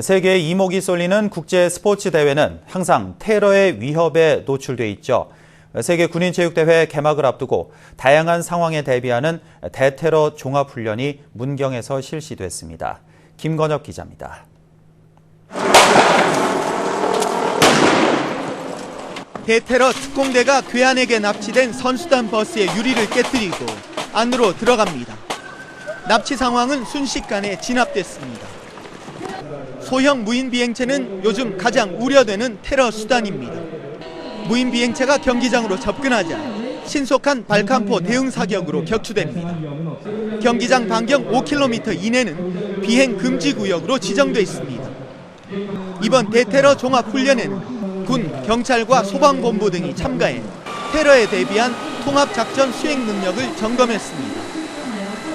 세계의 이목이 쏠리는 국제 스포츠 대회는 항상 테러의 위협에 노출돼 있죠. 세계 군인체육대회 개막을 앞두고 다양한 상황에 대비하는 대테러 종합훈련이 문경에서 실시됐습니다. 김건엽 기자입니다. 대테러 특공대가 괴한에게 납치된 선수단 버스의 유리를 깨뜨리고 안으로 들어갑니다. 납치 상황은 순식간에 진압됐습니다. 소형 무인 비행체는 요즘 가장 우려되는 테러 수단입니다. 무인 비행체가 경기장으로 접근하자 신속한 발칸포 대응 사격으로 격추됩니다. 경기장 반경 5km 이내는 비행 금지 구역으로 지정돼 있습니다. 이번 대테러 종합 훈련에는 군, 경찰과 소방본부 등이 참가해 테러에 대비한 통합 작전 수행 능력을 점검했습니다.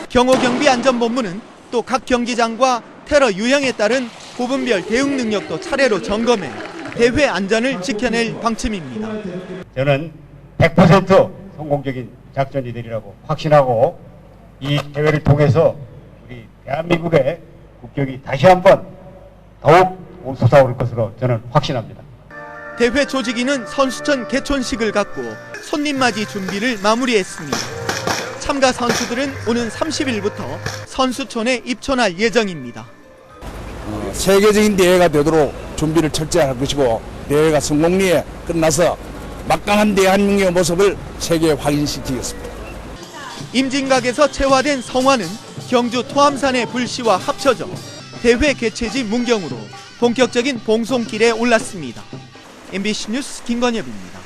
경호경비 안전본부는 또 각 경기장과 테러 유형에 따른 부분별 대응 능력도 차례로 점검해 대회 안전을 지켜낼 방침입니다. 저는 100% 성공적인 작전이 되리라고 확신하고 이 대회를 통해서 우리 대한민국의 국격이 다시 한번 더욱 솟아오를 것으로 저는 확신합니다. 대회 조직위는 선수촌 개촌식을 갖고 손님 맞이 준비를 마무리했습니다. 참가 선수들은 오는 30일부터 선수촌에 입촌할 예정입니다. 세계적인 대회가 되도록 준비를 철저히 할 것이고 대회가 성공리에 끝나서 막강한 대한민국의 모습을 세계에 확인시키겠습니다. 임진각에서 채화된 성화는 경주 토암산의 불씨와 합쳐져 대회 개최지 문경으로 본격적인 봉송길에 올랐습니다. MBC 뉴스 김건엽입니다.